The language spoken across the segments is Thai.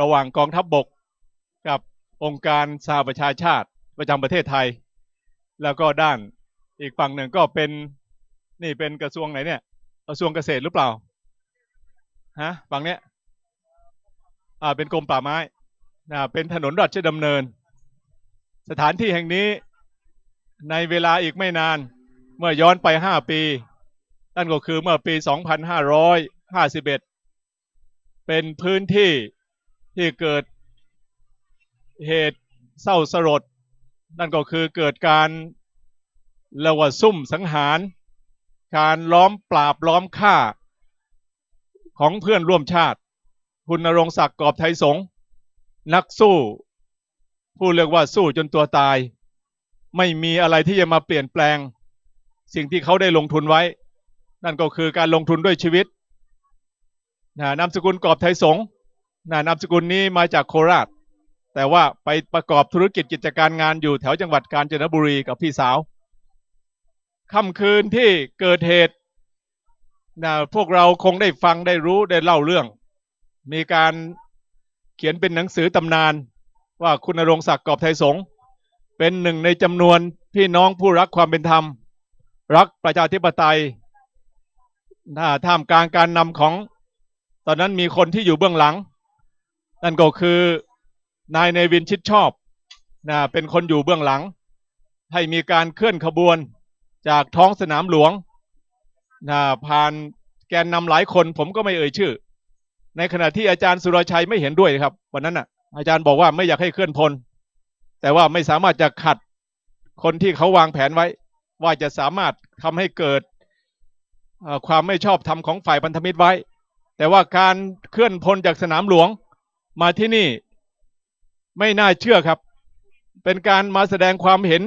ระหว่างกองทัพบบกกับองค์การสหประชาชาติประจำประเทศไทย แล้วก็ด้านอีกฝั่งหนึ่งก็เป็นนี่เป็นกระทรวงไหนเนี่ยกระทรวงเกษตรหรือเปล่าฮะฝั่งเนี้ยอ่าเป็นกรมป่าไม้นะเป็นถนนราชดำเนิน สถานที่แห่งนี้ในเวลาอีกไม่นานเมื่อย้อนไปห้าปีนั่นก็คือเมื่อปี 2551 เป็นพื้นที่ที่เกิดเหตุเศร้าสลดนั่นก็คือเกิดการเระว่าซุ่มสังหาร การล้อมปราบล้อมฆ่า ของเพื่อนร่วมชาติ คุณนรงศักดิ์กอบไทยสงฆ์นักสู้ ผู้เรียกว่าสู้จนตัวตาย ไม่มีอะไรที่จะมาเปลี่ยนแปลง สิ่งที่เขาได้ลงทุนไว้ นั่นก็คือการลงทุนด้วยชีวิต นะนามสกุลกอบไทยสงฆ์นะนามสกุลนี้มาจากโคราช แต่ว่าไปประกอบธุรกิจกิจการงานอยู่แถวจังหวัดกาญจนบุรีกับพี่สาวค่ำคืนที่เกิดเหตุนะพวกเราคงได้ฟังได้รู้ได้เล่าเรื่อง มีการเขียนเป็นหนังสือตำนาน ว่าคุณรงศักดิ์กอบไทยสงฆ์เป็นหนึ่งในจำนวนพี่น้องผู้รักความเป็นธรรม รักประชาธิปไตยท่ามกลางการนำของ อนนั้นมีคนที่อยู่เบื้องหลัง นั่นก็คือนายเนวินชิดชอบนะเป็นคนอยู่เบื้องหลัง ให้มีการเคลื่อนขบวนจากท้องสนามหลวงนะผ่านแกนนำหลายคนผมก็ไม่เอ่ยชื่อ ในขณะที่อาจารย์สุรชัยไม่เห็นด้วยครับ วันนั้นน่ะ อาจารย์บอกว่าไม่อยากให้เคลื่อนพล แต่ว่าไม่สามารถจะขัดคนที่เขาวางแผนไว้ ว่าจะสามารถทำให้เกิดความไม่ชอบธรรมของฝ่ายพันธมิตรไว้ แต่ว่าการเคลื่อนพลจากสนามหลวงมาที่นี่ไม่น่าเชื่อครับ เป็นการมาแสดงความเห็น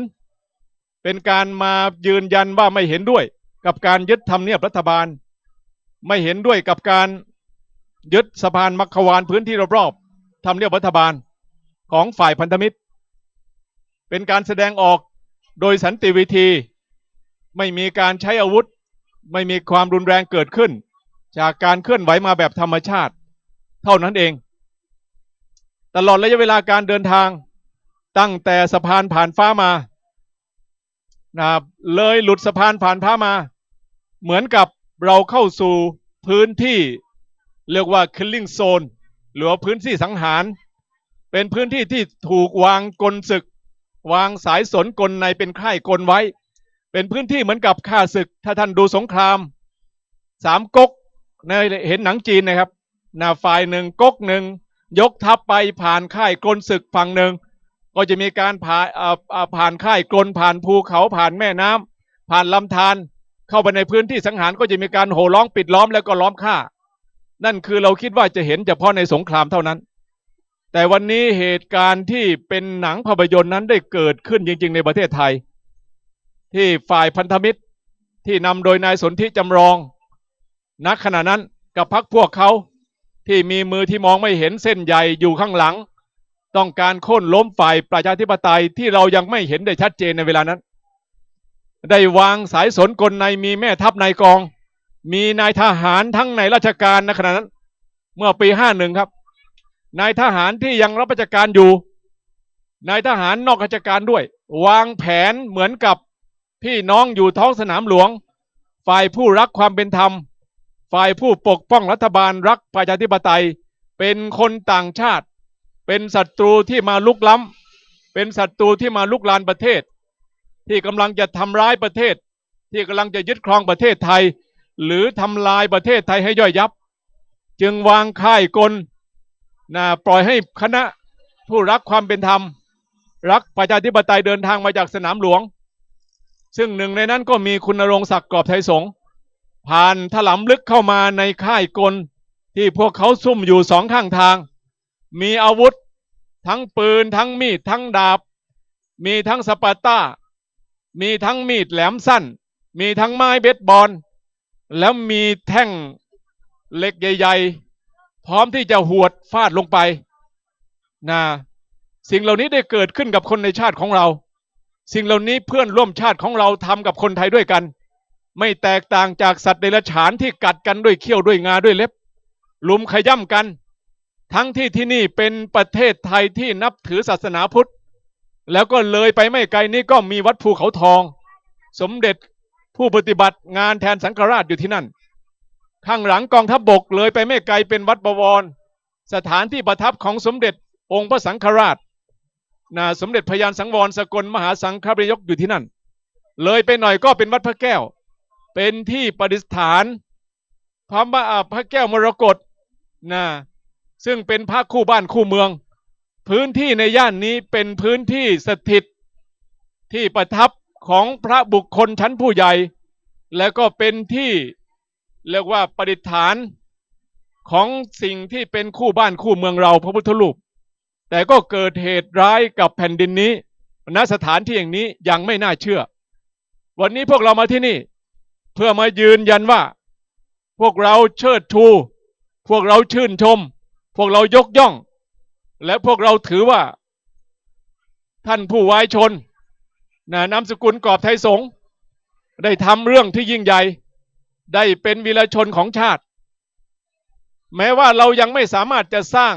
เป็นการมายืนยันว่าไม่เห็นด้วย กับการยึดทำเนียบรัฐบาล ไม่เห็นด้วยกับการยึดสะพานมัคควานพื้นที่รอบๆทำเนียบรัฐบาลของฝ่ายพันธมิตร เป็นการแสดงออกโดยสันติวิธี ไม่มีการใช้อาวุธ ไม่มีความรุนแรงเกิดขึ้น จากการเคลื่อนไหวมาแบบธรรมชาติ เท่านั้นเอง ตลอดระยะเวลาการเดินทาง ตั้งแต่สะพานผ่านฟ้ามานะเลยหลุดสะพานผ่านฟ้ามา เหมือนกับเราเข้าสู่พื้นที่เรียกว่า killing zone หรือพื้นที่สังหาร เป็นพื้นที่ที่ถูกวางกลศึก วางสายสนกลในเป็นค่ายกลไว้ เป็นพื้นที่เหมือนกับข้าศึก ถ้าท่านดูสงคราม สามก๊ก เห็นหนังจีนนะครับหน้าฝ่ายหนึ่งก๊กหนึ่งยกทัพไปผ่านค่ายกลศึกฝั่งหนึ่งก็จะมีการผ่านผ่านค่ายกลผ่านภูเขาผ่านแม่น้ำผ่านลำธารเข้าไปในพื้นที่สังหารก็จะมีการโห่ร้องปิดล้อมแล้วก็ล้อมฆ่า นั่นคือเราคิดว่าจะเห็นเฉพาะในสงครามเท่านั้น แต่วันนี้เหตุการณ์ที่เป็นหนังภาพยนตร์นั้นได้เกิดขึ้นจริง ๆ ในประเทศไทย ที่ฝ่ายพันธมิตรที่นำโดยนายสนธิจำลอง ณขณะนั้นกับพักพวกเขาที่มีมือที่มองไม่เห็นเส้นใหญ่อยู่ข้างหลัง ต้องการโค่นล้มฝ่ายประชาธิปไตยที่เรายังไม่เห็นได้ชัดเจนในเวลานั้น ได้วางสายสนกลในมีแม่ทัพนายกอง มีนายทหารทั้งในราชการในขณะนั้น เมื่อปีห้าหนึ่งครับ นายทหารที่ยังรับราชการอยู่ นายทหารนอกราชการด้วย วางแผนเหมือนกับพี่น้องอยู่ท้องสนามหลวง ฝ่ายผู้รักความเป็นธรรม ฝ่ายผู้ปกป้องรัฐบาลรักประชาธิปไตย เป็นคนต่างชาติ เป็นศัตรูที่มาลุกล้ำเป็นศัตรูที่มาลุกลานประเทศ ที่กำลังจะทำร้ายประเทศ ที่กำลังจะยึดครองประเทศไทย หรือทำลายประเทศไทยให้ย่อยยับ จึงวางค่ายกลนะปล่อยให้คณะผู้รักความเป็นธรรม รักประชาธิปไตยเดินทางมาจากสนามหลวง ซึ่งหนึ่งในนั้นก็มีคุณรงศักดิ์กรอบไทยสงฆ์ ผ่านถลำลึกเข้ามาในค่ายกล ที่พวกเขาซุ่มอยู่สองข้างทาง มีอาวุธ ทั้งปืนทั้งมีดทั้งดาบ มีทั้งสปาต้า มีทั้งมีดแหลมสั้น มีทั้งไม้เบสบอล แล้วมีแท่งเหล็กใหญ่ๆ พร้อมที่จะหวดฟาดลงไปนะสิ่งเหล่านี้ได้เกิดขึ้นกับคนในชาติของเรา สิ่งเหล่านี้เพื่อนร่วมชาติของเราทำกับคนไทยด้วยกัน ไม่แตกต่างจากสัตว์เดรัจฉานที่กัดกันด้วยเขี้ยวด้วยงาด้วยเล็บ ลุมขย่ำกัน ทั้งที่ที่นี่เป็นประเทศไทยที่นับถือศาสนาพุทธ แล้วก็เลยไปไม่ไกลนี้ก็มีวัดภูเขาทอง สมเด็จผู้ปฏิบัติงานแทนสังฆราชอยู่ที่นั่น ข้างหลังกองทัพบบกเลยไปไม่ไกลเป็นวัดบวร สถานที่ประทับของสมเด็จองค์พระสังฆราชนะสมเด็จพยานสังวรสกลมหาสังฆปริยกอยู่ที่นั่น เลยไปหน่อยก็เป็นวัดพระแก้ว เป็นที่ประดิษฐาน พระมหาพระแก้วมรกตนะซึ่งเป็นพระคู่บ้านคู่เมือง พื้นที่ในย่านนี้เป็นพื้นที่สถิตที่ประทับของพระบุคคลชั้นผู้ใหญ่ แล้วก็เป็นที่เรียกว่าประดิษฐานของสิ่งที่เป็นคู่บ้านคู่เมืองเราพระพุทธรูป แต่ก็เกิดเหตุร้ายกับแผ่นดินนี้ณสถานที่อย่างนี้ยังไม่น่าเชื่อ วันนี้พวกเรามาที่นี่ เพื่อมายืนยันว่า พวกเราเชิดชู พวกเราชื่นชม พวกเรายกย่อง และพวกเราถือว่า ท่านผู้วายชนนะนามสกุลกอบไทยสงฆ์ได้ทำเรื่องที่ยิ่งใหญ่ ได้เป็นวีรชนของชาติ แม้ว่าเรายังไม่สามารถจะสร้าง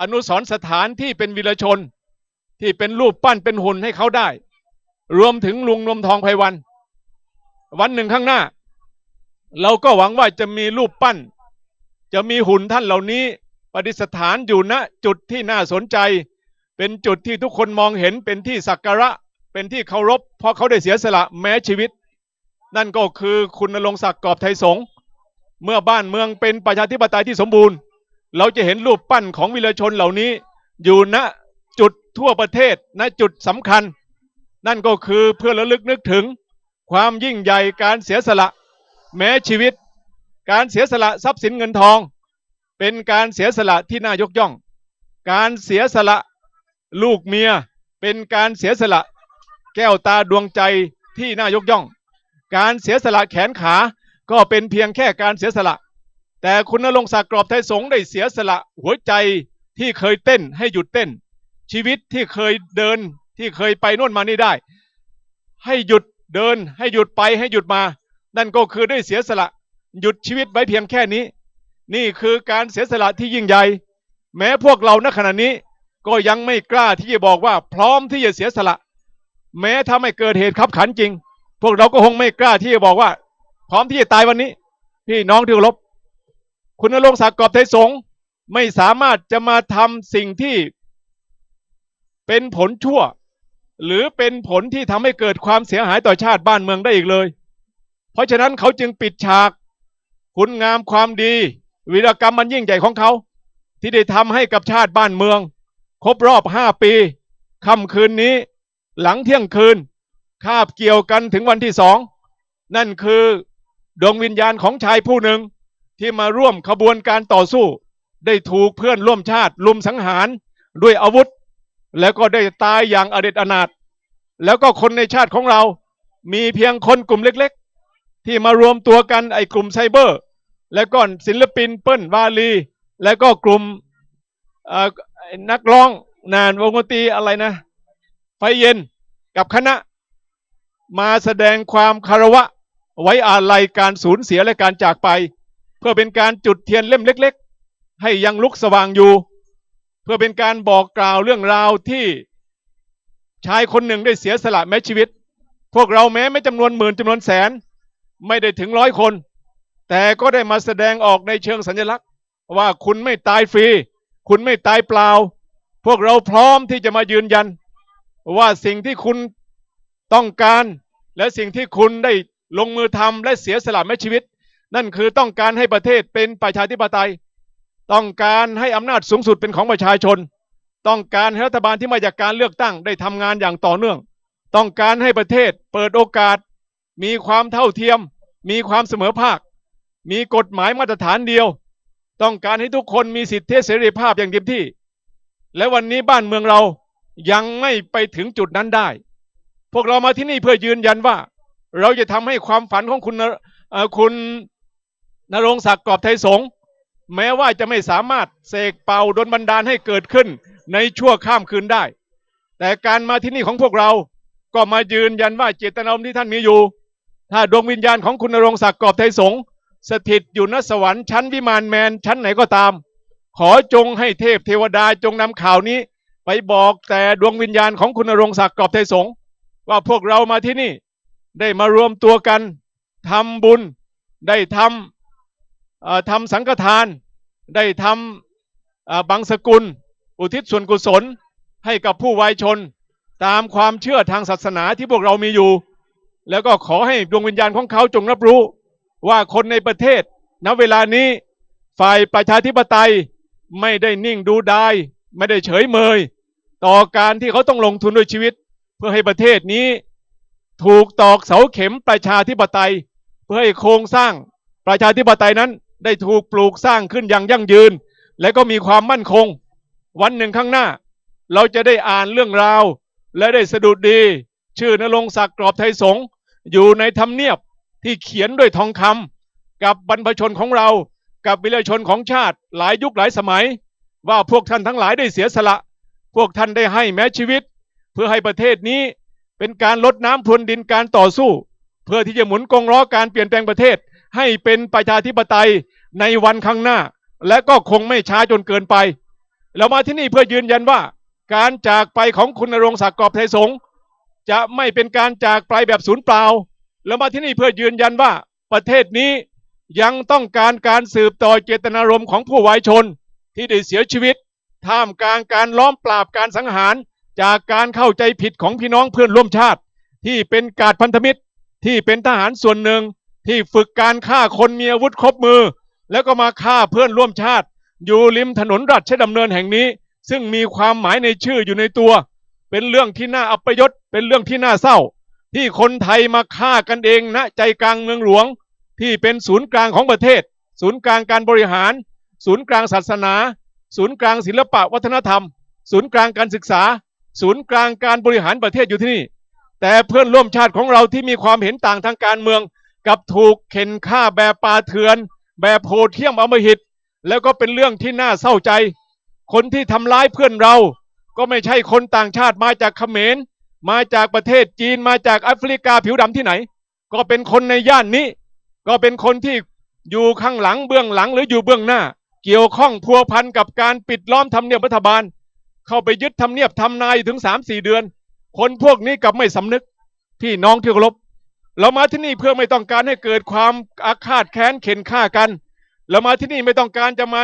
อนุสรณ์สถานที่เป็นวีรชน ที่เป็นรูปปั้นเป็นหุ่นให้เขาได้ รวมถึงลุงนวมทองไพวัน วันหนึ่งข้างหน้า เราก็หวังว่าจะมีรูปปั้น จะมีหุ่นท่านเหล่านี้ประดิษฐานอยู่ณจุดที่น่าสนใจ เป็นจุดที่ทุกคนมองเห็นเป็นที่สักการะเป็นที่เคารพ เพราะเขาได้เสียสละแม้ชีวิต นั่นก็คือคุณณรงศักดิ์กอบไทยสงฆ์เมื่อบ้านเมืองเป็นประชาธิปไตยที่สมบูรณ์ เราจะเห็นรูปปั้นของวิรชนเหล่านี้ อยู่ณจุดทั่วประเทศณจุดสำคัญ นั่นก็คือเพื่อระลึกนึกถึง ความยิ่งใหญ่การเสียสละ แม้ชีวิต การเสียสละทรัพย์สินเงินทอง เป็นการเสียสละที่น่ายกย่อง การเสียสละลูกเมีย เป็นการเสียสละแก้วตาดวงใจที่น่ายกย่อง การเสียสละแขนขาก็เป็นเพียงแค่การเสียสละ แต่คุณณรงศักดิ์กรอบไทยสงได้เสียสละหัวใจที่เคยเต้นให้หยุดเต้น ชีวิตที่เคยเดินที่เคยไปโน่นมานี่ได้ ให้หยุด เดินให้หยุดไปให้หยุดมา นั่นก็คือได้เสียสละ หยุดชีวิตไว้เพียงแค่นี้ นี่คือการเสียสละที่ยิ่งใหญ่ แม้พวกเราณขณะนี้ก็ยังไม่กล้าที่จะบอกว่าพร้อมที่จะเสียสละ แม้ถ้าไม่เกิดเหตุขับขันจริง พวกเราก็คงไม่กล้าที่จะบอกว่า พร้อมที่จะตายวันนี้ พี่น้องที่รพคุณณรงศักดิ์กอบไทยสงไม่สามารถจะมาทำสิ่งที่เป็นผลชั่ว หรือเป็นผลที่ทำให้เกิดความเสียหายต่อชาติบ้านเมืองได้อีกเลย เพราะฉะนั้นเขาจึงปิดฉาก คุณงามความดี วีรกรรมมันยิ่งใหญ่ของเขา ที่ได้ทำให้กับชาติบ้านเมือง ครบรอบห้าปีค่ำคืนนี้ หลังเที่ยงคืน คาบเกี่ยวกันถึงวันที่สองนั่นคือดวงวิญญาณของชายผู้หนึ่งที่มาร่วมขบวนการต่อสู้ ได้ถูกเพื่อนร่วมชาติลุมสังหารด้วยอาวุธ แล้วก็ได้ตายอย่างอเด็ดอนาถแล้วก็คนในชาติของเรา มีเพียงคนกลุ่มเล็กๆ ที่มารวมตัวกันไอ้กลุ่มไซเบอร์ แล้วก็ศิลปินเปิ้ลวาลี แล้วก็กลุ่มนักร้องนานวงดนตรีอะไรนะ ไฟเย็นกับคณะ มาแสดงความคารวะ ไว้อาลัยการสูญเสียและการจากไป เพื่อเป็นการจุดเทียนเล่มเล็ก ๆ ให้ยังลุกสว่างอยู่ เพื่อเป็นการบอกกล่าวเรื่องราวที่ชายคนหนึ่งได้เสียสละแม้ชีวิต พวกเราแม้ไม่จำนวนหมื่นจำนวนแสน ไม่ได้ถึงร้อยคน แต่ก็ได้มาแสดงออกในเชิงสัญลักษณ์ ว่าคุณไม่ตายฟรี คุณไม่ตายเปล่า พวกเราพร้อมที่จะมายืนยัน ว่าสิ่งที่คุณต้องการ และสิ่งที่คุณได้ลงมือทำและเสียสละแม้ชีวิต นั่นคือต้องการให้ประเทศเป็นประชาธิปไตย ต้องการให้อำนาจสูงสุดเป็นของประชาชน ต้องการให้รัฐบาลที่มาจากการเลือกตั้งได้ทำงานอย่างต่อเนื่อง ต้องการให้ประเทศเปิดโอกาส มีความเท่าเทียม มีความเสมอภาค มีกฎหมายมาตรฐานเดียว ต้องการให้ทุกคนมีสิทธิเสรีภาพอย่างเต็มที่ และวันนี้บ้านเมืองเรายังไม่ไปถึงจุดนั้นได้ พวกเรามาที่นี่เพื่อยืนยันว่า เราจะทำให้ความฝันของคุณนเอ่อคุณนรงศักดิ์กอบไทยสงฆ์ แม้ว่าจะไม่สามารถเสกเป่าดนบันดาลให้เกิดขึ้นในชั่วข้ามคืนได้ แต่การมาที่นี่ของพวกเราก็มายืนยันว่าเจตนารมณ์ที่ท่านมีอยู่ ถ้าดวงวิญญาณของคุณนรงศักดิ์กอบไทยสงสถิตอยู่ณสวรรค์ชั้นวิมานแมนชั้นไหนก็ตาม ขอจงให้เทพเทวดาจงนำข่าวนี้ ไปบอกแต่ดวงวิญญาณของคุณณรงศักดิ์กอบไทยสงว่าพวกเรามาที่นี่ ได้มารวมตัวกันทำบุญได้ทำ ทำสังฆทาน ได้ทำบังสกุล อุทิศส่วนกุศลให้กับผู้วายชน ตามความเชื่อทางศาสนาที่พวกเรามีอยู่ แล้วก็ขอให้ดวงวิญญาณของเขาจงรับรู้ว่าคนในประเทศณเวลานี้ฝ่ายประชาธิปไตยไม่ได้นิ่งดูดายไม่ได้เฉยเมย ต่อการที่เขาต้องลงทุนด้วยชีวิต เพื่อให้ประเทศนี้ ถูกตอกเสาเข็มประชาธิปไตย เพื่อให้โครงสร้างประชาธิปไตยนั้น ได้ถูกปลูกสร้างขึ้นอย่างยั่งยืน และก็มีความมั่นคง วันหนึ่งข้างหน้า เราจะได้อ่านเรื่องราว และได้สะดุดดี ชื่อนรงศักดิ์กรอบไทยสงอยู่ในทำเนียบที่เขียนด้วยทองคำกับบรรพชนของเรากับวิรชนของชาติหลายยุคหลายสมัย ว่าพวกท่านทั้งหลายได้เสียสละ พวกท่านได้ให้แม้ชีวิต เพื่อให้ประเทศนี้เป็นการลดน้ำพรวนดินการต่อสู้ เพื่อที่จะหมุนกงล้อการเปลี่ยนแปลงประเทศ ให้เป็นประชาธิปไตยในวันข้างหน้า และก็คงไม่ช้าจนเกินไป เรามาที่นี่เพื่อยืนยันว่า การจากไปของคุณณรงศักดิ์กอบไทยสงจะไม่เป็นการจากไปแบบสูญเปล่าเรามาที่นี่เพื่อยืนยันว่าประเทศนี้ยังต้องการการสืบต่อเจตนารมณ์ของผู้วายชน ที่ได้เสียชีวิต ท่ามกลางการล้อมปราบการสังหาร จากการเข้าใจผิดของพี่น้องเพื่อนร่วมชาติ ที่เป็นกาดพันธมิตรที่เป็นทหารส่วนหนึ่ง ที่ฝึกการฆ่าคนมีอาวุธครบมือ แล้วก็มาฆ่าเพื่อนร่วมชาติ อยู่ริมถนนรัชดำเนินแห่งนี้ ซึ่งมีความหมายในชื่ออยู่ในตัว เป็นเรื่องที่น่าอัปยศเป็นเรื่องที่น่าเศร้า ที่คนไทยมาฆ่ากันเองณใจกลางเมืองหลวง ที่เป็นศูนย์กลางของประเทศ ศูนย์กลางการบริหาร ศูนย์กลางศาสนา ศูนย์กลางศิลปะวัฒนธรรม ศูนย์กลางการศึกษา ศูนย์กลางการบริหารประเทศอยู่ที่นี่แต่เพื่อนร่วมชาติของเราที่มีความเห็นต่างทางการเมือง กับถูกเข็นฆ่าแบบปาเถื่อน แบบโหดเที่ยมอมหิต แล้วก็เป็นเรื่องที่น่าเศร้าใจ คนที่ทำร้ายเพื่อนเรา ก็ไม่ใช่คนต่างชาติมาจากเขมร มาจากประเทศจีนมาจากแอฟริกาผิวดำที่ไหน ก็เป็นคนในย่านนี้ ก็เป็นคนที่อยู่ข้างหลังเบื้องหลังหรืออยู่เบื้องหน้า เกี่ยวข้องพัวพันกับการปิดล้อมทำเนียบรัฐบาล เข้าไปยึดทำเนียบทำนายถึงสามสี่เดือน คนพวกนี้กลับไม่สำนึกพี่น้องที่เคารพ เรามาที่นี่เพื่อไม่ต้องการให้เกิดความอาฆาตแค้นเข็นฆ่ากัน เรามาที่นี่ไม่ต้องการจะมา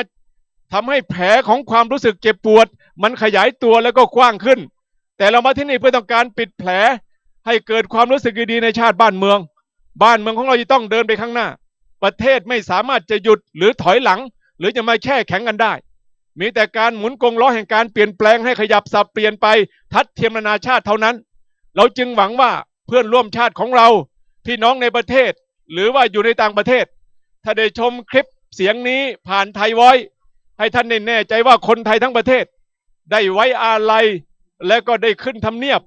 ทำให้แผลของความรู้สึกเจ็บปวด มันขยายตัวแล้วก็กว้างขึ้น แต่เรามาที่นี่เพื่อต้องการปิดแผล ให้เกิดความรู้สึกดีในชาติบ้านเมือง บ้านเมืองของเราจะต้องเดินไปข้างหน้า ประเทศไม่สามารถจะหยุดหรือถอยหลัง หรือจะมาแช่แข็งกันได้ มีแต่การหมุนกงล้อแห่งการเปลี่ยนแปลงให้ขยับสับเปลี่ยนไปทัดเทียมนานาชาติเท่านั้น เราจึงหวังว่าเพื่อนร่วมชาติของเรา พี่น้องในประเทศ หรือว่าอยู่ในต่างประเทศ ถ้าได้ชมคลิปเสียงนี้ผ่านไทยไว้ ให้ท่านแน่ใจว่าคนไทยทั้งประเทศ ได้ไว้อาลัยและก็ได้ขึ้นทำเนียบ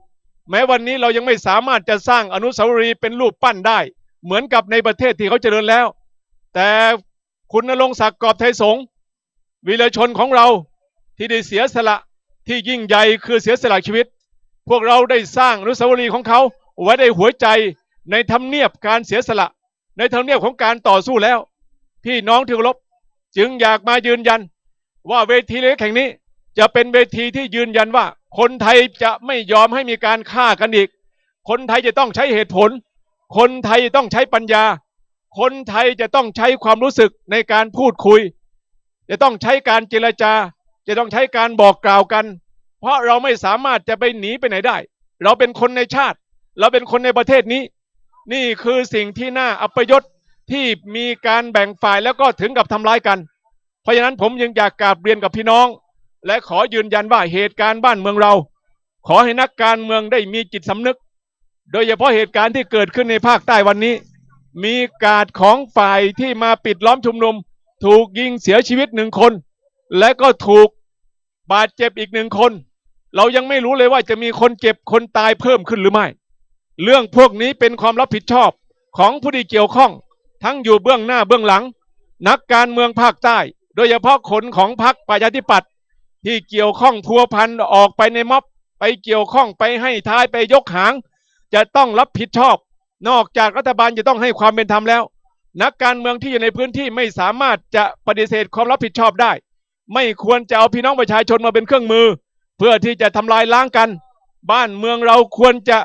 แม้วันนี้เรายังไม่สามารถจะสร้างอนุสาวรีย์เป็นรูปปั้นได้ เหมือนกับในประเทศที่เขาเจริญแล้ว แต่คุณณรงศักดิ์กอบไทยสงวีรชนของเราที่ได้เสียสละที่ยิ่งใหญ่คือเสียสละชีวิต พวกเราได้สร้างอนุสาวรีย์ของเขาไว้ในหัวใจ ในทำเนียบการเสียสละ ในทำเนียบของการต่อสู้แล้ว พี่น้องที่เคารพจึงอยากมายืนยัน ว่าเวทีเล็กแห่งนี้ จะเป็นเวทีที่ยืนยันว่า คนไทยจะไม่ยอมให้มีการฆ่ากันอีก คนไทยจะต้องใช้เหตุผล คนไทยต้องใช้ปัญญา คนไทยจะต้องใช้ความรู้สึกในการพูดคุย จะต้องใช้การเจรจา จะต้องใช้การบอกกล่าวกัน เพราะเราไม่สามารถจะไปหนีไปไหนได้ เราเป็นคนในชาติ เราเป็นคนในประเทศนี้ นี่คือสิ่งที่น่าอัปยศที่มีการแบ่งฝ่ายแล้วก็ถึงกับทำร้ายกัน เพราะฉะนั้นผมยังอยากกราบเรียนกับพี่น้อง และขอยืนยันว่าเหตุการณ์บ้านเมืองเรา ขอให้นักการเมืองได้มีจิตสำนึก โดยเฉพาะเหตุการณ์ที่เกิดขึ้นในภาคใต้วันนี้ มีการของฝ่ายที่มาปิดล้อมชุมนุม ถูกยิงเสียชีวิตหนึ่งคน และก็ถูกบาดเจ็บอีกหนึ่งคน เรายังไม่รู้เลยว่าจะมีคนเจ็บคนตายเพิ่มขึ้นหรือไม่ เรื่องพวกนี้เป็นความรับผิดชอบของผู้ที่เกี่ยวข้อง ทั้งอยู่เบื้องหน้าเบื้องหลัง นักการเมืองภาคใต้ โดยเฉพาะคนของพรรคประชาธิปัตย์ที่เกี่ยวข้องพัวพันออกไปในม็อบไปเกี่ยวข้องไปให้ท้ายไปยกหาง จะต้องรับผิดชอบ นอกจากรัฐบาลจะต้องให้ความเป็นธรรมแล้ว นักการเมืองที่อยู่ในพื้นที่ไม่สามารถจะปฏิเสธความรับผิดชอบได้ ไม่ควรจะเอาพี่น้องประชาชนมาเป็นเครื่องมือ เพื่อที่จะทำลายล้างกัน บ้านเมืองเราควรจะ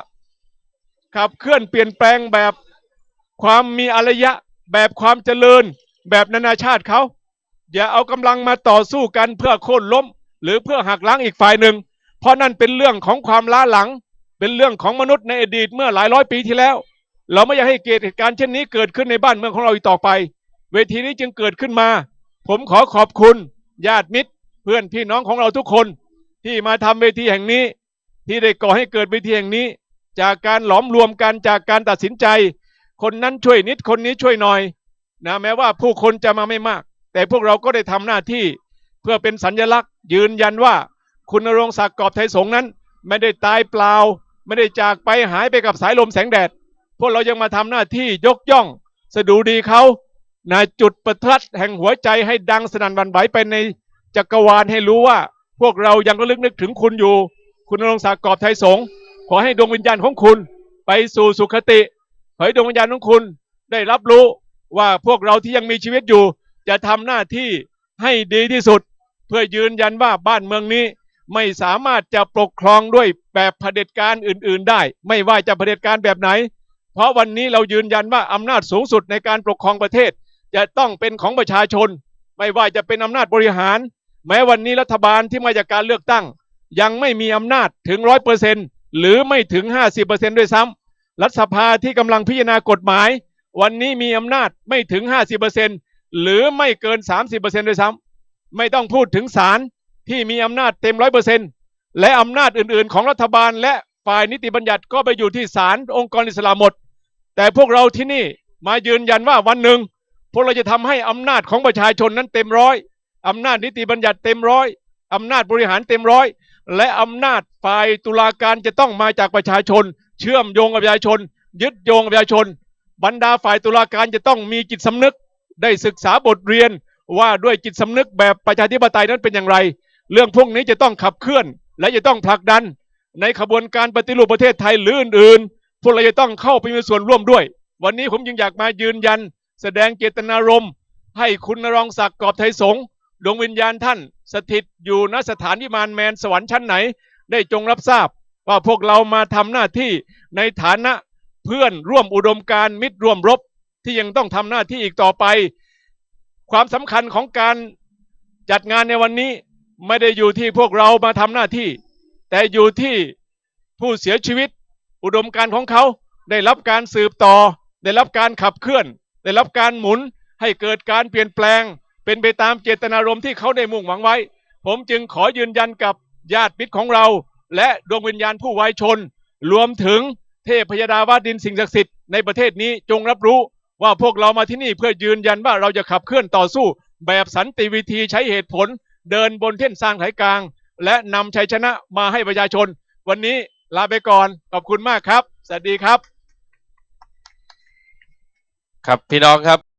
ขับเคลื่อนเปลี่ยนแปลงแบบความมีอารยะ แบบความเจริญ แบบนานาชาติเขาอย่าเอากำลังมาต่อสู้กันเพื่อโค่นล้ม หรือเพื่อหักล้างอีกฝ่ายหนึ่ง เพราะนั่นเป็นเรื่องของความล้าหลัง เป็นเรื่องของมนุษย์ในอดีตเมื่อหลายร้อยปีที่แล้ว เราไม่อยากให้เกิดเหตุการณ์เช่นนี้เกิดขึ้นในบ้านเมืองของเราอีกต่อไป เวทีนี้จึงเกิดขึ้นมา ผมขอขอบคุณ ญาติมิตร เพื่อนพี่น้องของเราทุกคน ที่มาทำเวทีแห่งนี้ ที่ได้ก่อให้เกิดเวทีแห่งนี้ จากการหลอมรวมกันจากการตัดสินใจ คนนั้นช่วยนิดคนนี้ช่วยหน่อยนะแม้ว่าผู้คนจะมาไม่มาก แต่พวกเราก็ได้ทำหน้าที่เพื่อเป็นสัญลักษณ์ ยืนยันว่าคุณรงศักดิ์กอบไทยสงนั้น ไม่ได้ตายเปล่า ไม่ได้จากไปหายไปกับสายลมแสงแดด พวกเรายังมาทำหน้าที่ยกย่องสดุดีเขานะจุดประทัดแห่งหัวใจให้ดังสนั่นวันไหวไปในจักรวาลให้รู้ว่า พวกเรายังระลึกนึกถึงคุณอยู่ คุณรงศักดิ์กอบไทยสงฆ์ ขอให้ดวงวิญญาณของคุณ ไปสู่สุคติ ขอให้ดวงวิญญาณของคุณได้รับรู้ว่าพวกเราที่ยังมีชีวิตอยู่ จะทำหน้าที่ให้ดีที่สุด เพื่อยืนยันว่าบ้านเมืองนี้ไม่สามารถจะปกครองด้วยแบบเผด็จการอื่น ๆ ได้ ไม่ว่าจะเผด็จการแบบไหน เพราะวันนี้เรายืนยันว่าอำนาจสูงสุดในการปกครองประเทศ จะต้องเป็นของประชาชน ไม่ว่าจะเป็นอำนาจบริหาร แม้วันนี้รัฐบาลที่มาจากการเลือกตั้ง ยังไม่มีอำนาจถึงร้อยเปอร์เซ็นต์ หรือไม่ถึงห้าสิบเปอร์เซ็นด้วยซ้ำรัฐสภาที่กำลังพิจารณากฎหมาย วันนี้มีอำนาจไม่ถึงห้าสิบเปอร์เซ็นหรือไม่เกินสามสิบเปอร์เซ็นด้วยซ้ำไม่ต้องพูดถึงศาลที่มีอำนาจเต็มร้อยเปอร์เซ็นและอำนาจอื่นๆ ของรัฐบาล และฝ่ายนิติบัญญัติก็ไปอยู่ที่ศาลองค์กรอิสระหมด แต่พวกเราที่นี่มายืนยันว่าวันหนึ่งพวกเราจะทำให้อำนาจของประชาชนนั้นเต็มร้อยอำนาจนิติบัญญัติเต็มร้อยอำนาจบริหารเต็มร้อย และอำนาจฝ่ายตุลาการจะต้องมาจากประชาชน เชื่อมโยงกับประชาชน ยึดโยงกับประชาชน บรรดาฝ่ายตุลาการจะต้องมีจิตสำนึก ได้ศึกษาบทเรียนว่าด้วยจิตสำนึกแบบประชาธิปไตยนั้นเป็นอย่างไร เรื่องพวกนี้จะต้องขับเคลื่อน และจะต้องผลักดัน ในขบวนการปฏิรูปประเทศไทยหรืออื่นๆพวกเราจะต้องเข้าไปมีส่วนร่วมด้วย วันนี้ผมจึงอยากมายืนยัน แสดงเจตนารมณ์ให้คุณนรงศักดิ์กอบไทยสงฆ์ ดวงวิญญาณท่าน สถิตอยู่ณสถานวิมานแมนสวรรค์ชั้นไหน ได้จงรับทราบ ว่าพวกเรามาทำหน้าที่ในฐานะเพื่อนร่วมอุดมการมิตรร่วมรบที่ยังต้องทำหน้าที่อีกต่อไป ความสำคัญของการจัดงานในวันนี้ไม่ได้อยู่ที่พวกเรามาทำหน้าที่ แต่อยู่ที่ผู้เสียชีวิต อุดมการของเขาได้รับการสืบต่อ ได้รับการขับเคลื่อน ได้รับการหมุนให้เกิดการเปลี่ยนแปลง เป็นไปตามเจตนารมณ์ที่เขาได้มุ่งหวังไว้ ผมจึงขอยืนยันกับญาติมิตรของเรา และดวงวิญญาณผู้ไวชน รวมถึงเทพพยดาวาดินสิ่งศักดิ์สิทธิ์ในประเทศนี้จงรับรู้ว่าพวกเรามาที่นี่เพื่อยืนยันว่าเราจะขับเคลื่อนต่อสู้ แบบสันติวิธีใช้เหตุผล เดินบนเส้นสร้างไหกลาง และนำชัยชนะมาให้ประชาชน วันนี้ลาไปก่อนขอบคุณมากครับ สวัสดีครับ ครับพี่น้องครับ